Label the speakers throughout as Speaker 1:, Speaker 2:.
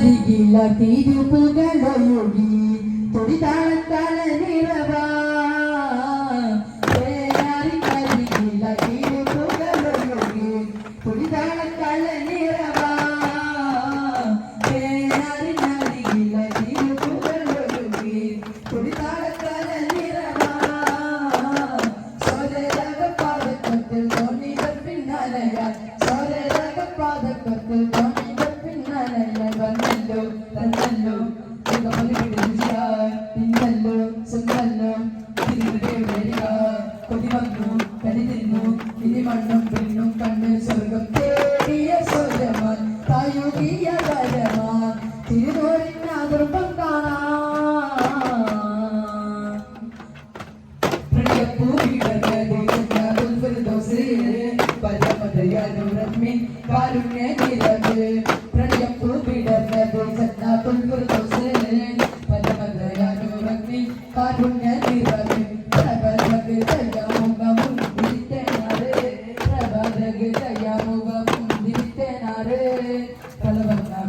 Speaker 1: ಬದಿಗಿಲ್ಲ ತೀರು ಪುಗಲೊಳಗಿ ತುಡಿದಾಳತ್ತಾಳ ನಿರವಾ ಬದಿಗಿಲ್ಲ ತೀರು ಪುಗಲೊಳಗಿ ತುಡಿದಾಳತ್ತಾಳ ನಿರವಾ பின்னாலையா சாரதாக பாதக்கத்தில் தான் വന്നല്ലോ തന്നല്ലോ. പിന്നല്ലോ സുന്നല്ലോ തിരികെ വരിക കൊതി വന്നു കടി തിന്നു. ഇനി മണ്ണും പെണ്ണും കണ്ണ് സ്വർഗം തേടിയ സ്വരമാൻ തായുകിയ വരമാൻ തിരുനോരിനാദൃപ്പം കാണാം. മധുരാകച്ചാറ് പ്രണയപ്പൂ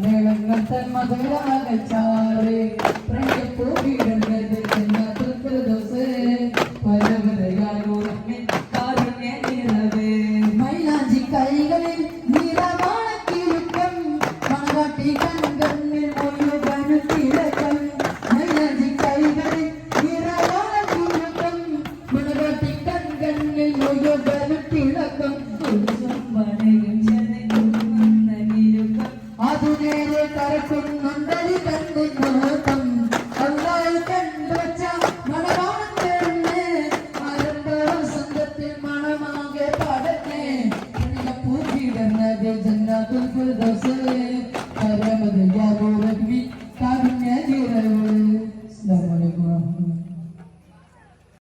Speaker 1: மேளங்கள் தன் மதுராக சாறு കൺകണ്ണിൽ മുഴുവനു തിളക്കം അതു നേരെ കറക്കുന്നുണ്ടൊരു കണ്ണിൻ നോട്ടം അല്ലാതെ കണ്ടുവച്ച മണവാളന്റെ ആരംഭവസന്തത്തിൽ മണമാകെ പാടട്ടെ പൂക്കിടുന്നത് ജന്നാത്തുൽ ഫിർദൗസ്